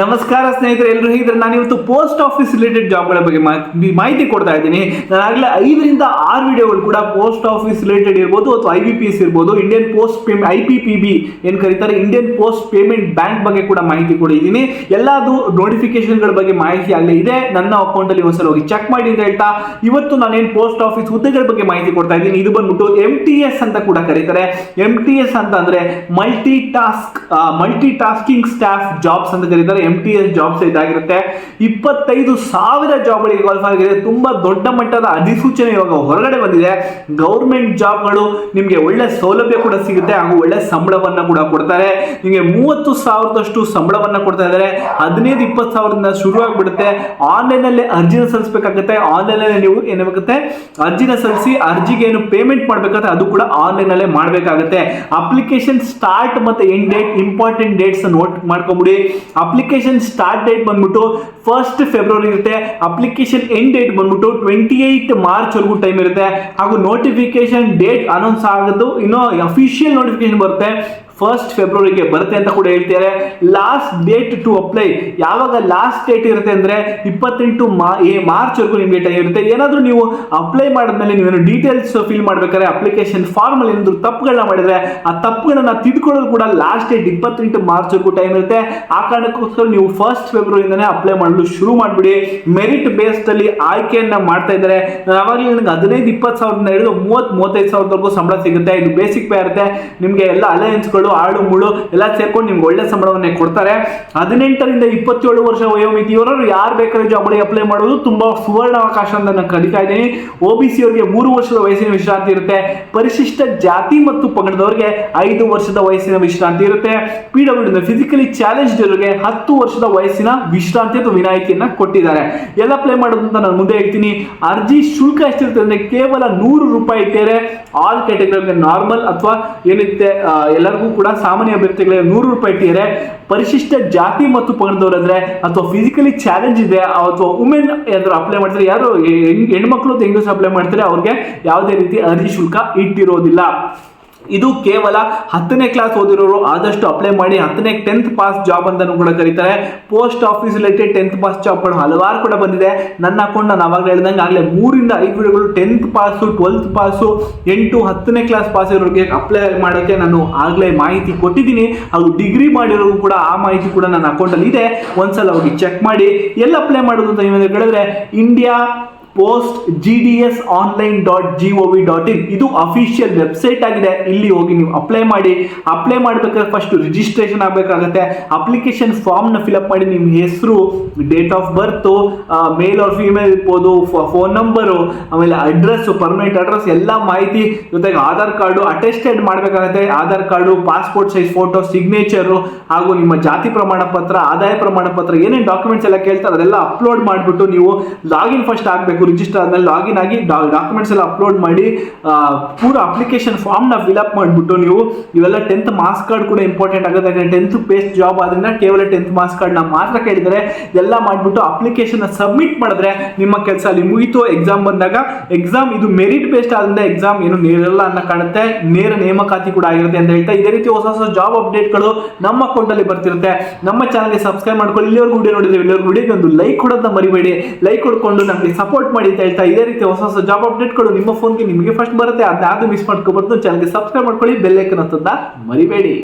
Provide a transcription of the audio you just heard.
ನಮಸ್ಕಾರ ಸ್ನೇಹಿತರೆ ಎಲ್ಲರೂ ಹೇಗಿದ್ರೆ ನಾನು ಇವತ್ತು ಪೋಸ್ಟ್ ಆಫೀಸ್ ರಿಲೇಟೆಡ್ ಜಾಬ್ಗಳ ಬಗ್ಗೆ ಮಾಹಿತಿ- ಕೊಡ್ತಾ ಇದ್ದೀನಿ. ನಾನು ಆಗಲೇ ಐದರಿಂದ ಆರು ವಿಡಿಯೋಗಳು ಕೂಡ ಪೋಸ್ಟ್ ಆಫೀಸ್ ರಿಲೇಟೆಡ್ ಇರ್ಬೋದು ಅಥವಾ ಐ ಬಿ ಪಿ ಎಸ್ ಇರ್ಬೋದು. Indian post payment I P P B ಏನು ಕರೀತಾರೆ? ಇಂಡಿಯನ್ ಪೋಸ್ಟ್ ಪೇಮೆಂಟ್ ಬ್ಯಾಂಕ್ ಬಗ್ಗೆ ಕೂಡ ಮಾಹಿತಿ ಕೊಡಿದ್ದೀನಿ. ಎಲ್ಲದು ನೋಟಿಫಿಕೇಶನ್ಗಳ ಬಗ್ಗೆ ಮಾಹಿತಿ ಅಲ್ಲೇ ಇದೆ. ನನ್ನ ಅಕೌಂಟಲ್ಲಿ ಒಂದ್ಸಲ ಹೋಗಿ ಚೆಕ್ ಮಾಡಿ ಅಂತ ಹೇಳ್ತಾ, ಇವತ್ತು ನಾನೇನು ಪೋಸ್ಟ್ ಆಫೀಸ್ ಹುದ್ದೆಗಳ ಬಗ್ಗೆ ಮಾಹಿತಿ ಕೊಡ್ತಾ ಇದ್ದೀನಿ. ಇದು ಬಂದ್ಬಿಟ್ಟು ಎಂ ಟಿ ಎಸ್ ಅಂತ ಕೂಡ ಕರೀತಾರೆ. ಎಂ ಟಿ ಎಸ್ ಅಂತ ಅಂದರೆ multi task multi tasking staff jobs ಅಂತ ಕರೀತಾರೆ. ಎಂ ಟಿ ಎಸ್ ಜಾಬ್ಸ್ ಇದಾಗಿರುತ್ತೆ ಇಪ್ಪತ್ತೈದು ಸಾವಿರ ಜಾಬ್ಗಳಿಗೆ ಆಗಿದೆ ತುಂಬಾ ದೊಡ್ಡ ಮಟ್ಟದ ಅಧಿಸೂಚನೆ ಇವಾಗ ಹೊರಗಡೆ ಬಂದಿದೆ. ಗೌರ್ಮೆಂಟ್ ಜಾಬ್ಗಳು ನಿಮಗೆ ಒಳ್ಳೆ ಸೌಲಭ್ಯ ಕೂಡ ಸಿಗುತ್ತೆ ಹಾಗೂ ಒಳ್ಳೆ ಸಂಬಳವನ್ನ ಕೂಡ ಕೊಡ್ತಾರೆ. ನಿಮಗೆ ಮೂವತ್ತು ಸಾವಿರದಷ್ಟು ಸಂಬಳವನ್ನ ಕೊಡ್ತಾ ಇದ್ದಾರೆ. ಹದಿನೈದು, ಇಪ್ಪತ್ತು ಸಾವಿರದಿಂದ ಶುರು ಆಗ್ಬಿಡುತ್ತೆ ಆನ್ಲೈನ್ ಅಲ್ಲಿ ಅರ್ಜಿನ ಸಲ್ಲಿಸಬೇಕಾಗುತ್ತೆ. ಆನ್ಲೈನ್ ಅಲ್ಲಿ ನೀವು ಏನಾಗುತ್ತೆ ಅರ್ಜಿನ ಸಲ್ಲಿಸಿ ಅರ್ಜಿಗೆ ಏನು ಪೇಮೆಂಟ್ ಮಾಡಬೇಕಾದ್ರೆ ಅದು ಕೂಡ ಆನ್ಲೈನ್ ಅಲ್ಲೇ ಮಾಡಬೇಕಾಗುತ್ತೆ. ಅಪ್ಲಿಕೇಶನ್ ಸ್ಟಾರ್ಟ್ ಮತ್ತೆ end date important dates note ಮಾಡ್ಕೊಂಬಿಡಿ. ಅಪ್ಲಿಕೇಶನ್ ಸ್ಟಾರ್ಟ್ ಡೇಟ್ ಬಂದ್ಬಿಟ್ಟು ಫಸ್ಟ್ ಫೆಬ್ರವರಿ ಇರುತ್ತೆ. ಅಪ್ಲಿಕೇಶನ್ ಎಂಡ್ ಡೇಟ್ ಬಂದ್ಬಿಟ್ಟು ಟ್ವೆಂಟಿ ಏಯ್ಟ್ ಮಾರ್ಚ್ ವರೆಗೂ ಟೈಮ್ ಇರುತ್ತೆ. ಹಾಗೂ ನೋಟಿಫಿಕೇಶನ್ ಡೇಟ್ ಅನೌನ್ಸ್ ಆಗೋದು. ಇನ್ನೂ ಅಫಿಷಿಯಲ್ ನೋಟಿಫಿಕೇಶನ್ ಬರುತ್ತೆ. ಫಸ್ಟ್ ಫೆಬ್ರವರಿಗೆ ಬರುತ್ತೆ ಅಂತ ಕೂಡ ಹೇಳ್ತಾರೆ ಲಾಸ್ಟ್ ಡೇಟ್ ಟು ಅಪ್ಲೈ ಯಾವಾಗ ಲಾಸ್ಟ್ ಡೇಟ್ ಇರುತ್ತೆ ಅಂದ್ರೆ ಇಪ್ಪತ್ತೆಂಟು ಮಾ ವರೆಗೂ ನಿಮಗೆ ಟೈಮ್ ಇರುತ್ತೆ. ಏನಾದರೂ ನೀವು ಅಪ್ಲೈ ಮಾಡಿದ್ಮೇಲೆ ನೀವೇನು ಡೀಟೇಲ್ಸ್ ಫಿಲ್ ಮಾಡ್ಬೇಕಾದ್ರೆ ಅಪ್ಲಿಕೇಶನ್ ಫಾರ್ಮ್ ಅಲ್ಲಿ ಏನಾದ್ರು ತಪ್ಪುಗಳನ್ನ ಮಾಡಿದ್ರೆ ಆ ತಪ್ಪುಗಳನ್ನ ತಿದ್ಕೊಳ್ಳೋದು ಕೂಡ ಲಾಸ್ಟ್ ಡೇಟ್ ಇಪ್ಪತ್ತೆಂಟು ಮಾರ್ಚ್ವರೆಗೂ ಟೈಮ್ ಇರುತ್ತೆ. ಆ ಕಾರಣಕ್ಕೋಸ್ಕರ ನೀವು ಫಸ್ಟ್ ಫೆಬ್ರವರಿಯಿಂದನೇ ಅಪ್ಲೈ ಮಾಡಲು ಶುರು ಮಾಡಿಬಿಡಿ. ಮೆರಿಟ್ ಬೇಸ್ಡ್ ಅಲ್ಲಿ ಆಯ್ಕೆಯನ್ನ ಮಾಡ್ತಾ ಇದ್ದಾರೆ. ನಾನು ಅವಾಗಲೇ ನನಗೆ ಹದಿನೈದು, ಇಪ್ಪತ್ತು ಸಾವಿರದಿಂದ ಹಿಡಿದು ಮೂವತ್ತು, ಮೂವತ್ತೈದು ಸಾವಿರದವರೆಗೂ ಸಂಬಳ ಸಿಗುತ್ತೆ. ಇದು ಬೇಸಿಕ್ ಪೇ ಇರುತ್ತೆ. ನಿಮಗೆ ಎಲ್ಲ ಅಲಯನ್ಸ್ಗಳು ಆಳು ಮುಳು ಎಲ್ಲ ಸೇರ್ಕೊಂಡು ನಿಮ್ಗೆ ಒಳ್ಳೆ ಸಂಬಳವನ್ನೇ ಕೊಡ್ತಾರೆ. ಹದಿನೆಂಟರಿಂದ ಇಪ್ಪತ್ತೇಳು ವರ್ಷ ವಯೋಮಿತಿಯವರು ಯಾರು ಬೇಕಾದ್ರೆ ಜಾಬ್ಗಳಿಗೆ ಅಪ್ಲೈ ಮಾಡೋದು ತುಂಬಾ ಸುವರ್ಣ ಅವಕಾಶ ಅಂತ ನಾನು ಕಲಿತಾ ಇದ್ದೀನಿ. ಒ ಬಿ ಸಿ ಅವರಿಗೆ ಮೂರು ವರ್ಷದ ವಯಸ್ಸಿನ ವಿಶ್ರಾಂತಿ ಇರುತ್ತೆ. ಪರಿಶಿಷ್ಟ ಜಾತಿ ಮತ್ತು ಪಂಗಡದವರಿಗೆ ಐದು ವರ್ಷದ ವಯಸ್ಸಿನ ವಿಶ್ರಾಂತಿ ಇರುತ್ತೆ. ಪಿ ಡಬ್ಲ್ಯೂ ಫಿಸಿಕಲಿ ಚಾಲೆಂಜ್ಡ್ ಅವರಿಗೆ ಹತ್ತು ವರ್ಷದ ವಯಸ್ಸಿನ ವಿಶ್ರಾಂತಿ ಅಥವಾ ವಿನಾಯಿತಿಯನ್ನ ಕೊಟ್ಟಿದ್ದಾರೆ. ಎಲ್ಲ ಅಪ್ಲೈ ಮಾಡೋದು ಅಂತ ನಾನು ಮುಂದೆ ಹೇಳ್ತೀನಿ. ಅರ್ಜಿ ಶುಲ್ಕ ಎಷ್ಟಿರುತ್ತೆ ಅಂದ್ರೆ ಕೇವಲ ನೂರು ರೂಪಾಯಿ ಇಟ್ಟರೆ ಆಲ್ ಕ್ಯಾಟಗರಿಗೆ ನಾರ್ಮಲ್ ಅಥವಾ ಏನಿರುತ್ತೆ ಎಲ್ಲರಿಗೂ ಕೂಡ ಸಾಮಾನ್ಯ ಅಭ್ಯರ್ಥಿಗಳಿಗೆ ನೂರು ರೂಪಾಯಿ ಇಟ್ಟಿದ್ದಾರೆ ಪರಿಶಿಷ್ಟ ಜಾತಿ ಮತ್ತು ಪಂಗಡದವರಾದ್ರೆ ಅಥವಾ ಫಿಸಿಕಲಿ ಚಾಲೆಂಜ್ ಇದೆ, ಅಥವಾ ವುಮೆನ್ ಏನಾದ್ರು ಅಪ್ಲೈ ಮಾಡ್ತಾರೆ, ಯಾರು ಹೆಣ್- ಹೆಣ್ಮಕ್ಳು ಹೆಂಗಸ್ ಅಪ್ಲೈ ಮಾಡ್ತಾರೆ, ಅವ್ರಿಗೆ ಯಾವುದೇ ರೀತಿ ಅರ್ಜಿ ಶುಲ್ಕ ಇಟ್ಟಿರೋದಿಲ್ಲ. ಇದು ಕೇವಲ ಹತ್ತನೇ ಕ್ಲಾಸ್ ಓದಿರೋರು ಆದಷ್ಟು ಅಪ್ಲೈ ಮಾಡಿ ಹತ್ತನೇ ಟೆಂತ್ ಪಾಸ್ ಜಾಬ್ ಅಂತಲೂ ಕೂಡ ಕರೀತಾರೆ. Post office related tenth pass ಜಾಬ್ಗಳು ಹಲವಾರು ಕೂಡ ಬಂದಿದೆ. ನನ್ನ ಅಕೌಂಟ್ ನಾನು ಅವಾಗ ಹೇಳ್ದಂಗೆ ಆಗಲೇ ಮೂರಿಂದ ಐದು ವಿಡಿಯೋಗಳು ಟೆಂತ್ ಪಾಸು ಟ್ವೆಲ್ತ್ ಪಾಸು ಎಂಟು, ಹತ್ತನೇ ಕ್ಲಾಸ್ ಪಾಸ್ ಇರೋರಿಗೆ ಅಪ್ಲೈ ಮಾಡೋಕ್ಕೆ ನಾನು ಆಗಲೇ ಮಾಹಿತಿ ಕೊಟ್ಟಿದ್ದೀನಿ. ಹಾಗೂ ಡಿಗ್ರಿ ಮಾಡಿರೋರು ಕೂಡ ಆ ಮಾಹಿತಿ ಕೂಡ ನನ್ನ ಅಕೌಂಟಲ್ಲಿ ಇದೆ. ಒಂದ್ಸಲ ಹೋಗಿ ಚೆಕ್ ಮಾಡಿ. ಎಲ್ಲ ಅಪ್ಲೈ ಮಾಡೋದು ಅಂತ ಏನಂದ್ರೆ ಕೇಳಿದ್ರೆ India post G D S online dot G O V dot in ಇದು ಅಫಿಷಿಯಲ್ ವೆಬ್ಸೈಟ್ ಆಗಿದೆ. ಇಲ್ಲಿ ಹೋಗಿ ನೀವು ಅಪ್ಲೈ ಮಾಡಿ. ಅಪ್ಲೈ ಮಾಡಬೇಕಾದ್ರೆ ಫಸ್ಟ್ ರಿಜಿಸ್ಟ್ರೇಷನ್ ಆಗಬೇಕಾಗತ್ತೆ. ಅಪ್ಲಿಕೇಶನ್ ಫಾರ್ಮ್ನ ಫಿಲಪ್ ಮಾಡಿ ನಿಮ್ಮ ಹೆಸರು date of birth male or female ಇರ್ಬೋದು ಫೋನ್ ನಂಬರು ಆಮೇಲೆ ಅಡ್ರೆಸ್ ಪರ್ಮನೆಂಟ್ ಅಡ್ರೆಸ್ ಎಲ್ಲ ಮಾಹಿತಿ ಜೊತೆಗೆ ಆಧಾರ್ ಕಾರ್ಡು ಅಟೆಸ್ಟೆಡ್ ಮಾಡಬೇಕಾಗತ್ತೆ. Aadhaar card passport size photo signature ಹಾಗೂ ನಿಮ್ಮ ಜಾತಿ ಪ್ರಮಾಣ ಪತ್ರ, ಆದಾಯ ಪ್ರಮಾಣ ಪತ್ರ ಏನೇನು ಡಾಕ್ಯುಮೆಂಟ್ಸ್ ಎಲ್ಲ ಕೇಳ್ತಾರೆ ಅದೆಲ್ಲ ಅಪ್ಲೋಡ್ ಮಾಡಿಬಿಟ್ಟು ನೀವು ಲಾಗಿನ್ ಫಸ್ಟ್ ಆಗಬೇಕು. ರಿಜಿಸ್ಟರ್ ಆದ್ಮೇಲೆ ಲಾಗಿನ್ ಆಗಿ ಡಾಕ್ಯುಮೆಂಟ್ಸ್ ಎಲ್ಲ ಅಪ್ಲೋಡ್ ಮಾಡಿ ಪೂರ ಅಪ್ಲಿಕೇಶನ್ ಫಾರ್ಮ್ನ ಫಿಲಪ್ ಮಾಡಿಬಿಟ್ಟು ನೀವು ಇವೆಲ್ಲ ಟೆಂತ್ ಮಾರ್ಕ್ಸ್ ಕಾರ್ಡ್ ಕೂಡ ಇಂಪಾರ್ಟೆಂಟ್ ಆಗುತ್ತೆ. ಯಾಕಂದ್ರೆ ಟೆಂತ್ ಬೇಸ್ಡ್ ಜಾಬ್ ಆದ್ರಿಂದ ಕೇವಲ ಟೆಂತ್ ಮಾರ್ಕ್ಸ್ ಕಾರ್ಡ್ನ ಮಾತ್ರ ಕೇಳಿದರೆ ಎಲ್ಲ ಮಾಡಿಬಿಟ್ಟು ಅಪ್ಲಿಕೇಶನ್ ಸಬ್ಮಿಟ್ ಮಾಡಿದ್ರೆ ನಿಮ್ಮ ಕೆಲಸ ಅಲ್ಲಿ ಮುಗಿತು. ಎಕ್ಸಾಮ್ ಬಂದಾಗ ಎಕ್ಸಾಮ್ ಇದು ಮೆರಿಟ್ ಬೇಸ್ಡ್ ಆದ್ರಿಂದ ಎಕ್ಸಾಮ್ ಏನು ನೇರಲ್ಲ ಅನ್ನ ಕಾಣುತ್ತೆ. ನೇರ ನೇಮಕಾತಿ ಕೂಡ ಆಗಿರುತ್ತೆ ಅಂತ ಹೇಳ್ತಾ ಇದೇ ರೀತಿ ಹೊಸ ಹೊಸ ಜಾಬ್ ಅಪ್ಡೇಟ್ಗಳು ನಮ್ಮ ಅಕೌಂಟಲ್ಲಿ ಬರ್ತಿರುತ್ತೆ. ನಮ್ಮ ಚಾನಲ್ಗೆ ಸಬ್ಸ್ಕ್ರೈಬ್ ಮಾಡ್ಕೊಳ್ಳಿ. ಇಲ್ಲಿವರೆಗೂ ವಿಡಿಯೋ ನೋಡಿದ್ರೆ ಇಲ್ಲಿವರೆಗೂ ವಿಡಿಯೋಗೆ ಒಂದು ಲೈಕ್ ಕೊಡೋದನ್ನ ಮರಿಬೇಡಿ. ಲೈಕ್ ಕೊಡ್ಕೊಂಡು ನಮಗೆ ಸಪೋರ್ಟ್ ಮಾಡಿ ಅಂತ ಹೇಳ್ತಾ ಇದೇ ರೀತಿ ಹೊಸ ಹೊಸ ಜಾಬ್ ಅಪ್ಡೇಟ್ ಕೊಡು ನಿಮ್ಮ ಫೋನ್ಗೆ ನಿಮಗೆ ಫಸ್ಟ್ ಬರುತ್ತೆ. ಯಾವುದು ಮಿಸ್ ಮಾಡ್ಕೋಬಾರ್ದು ಚಾನಲ್ಗೆ ಸಬ್ಸ್ಕ್ರೈಬ್ ಮಾಡ್ಕೊಳ್ಳಿ ಬೆಲ್ ಐಕನ್ ಅಂತದ ಮರಿಬೇಡಿ.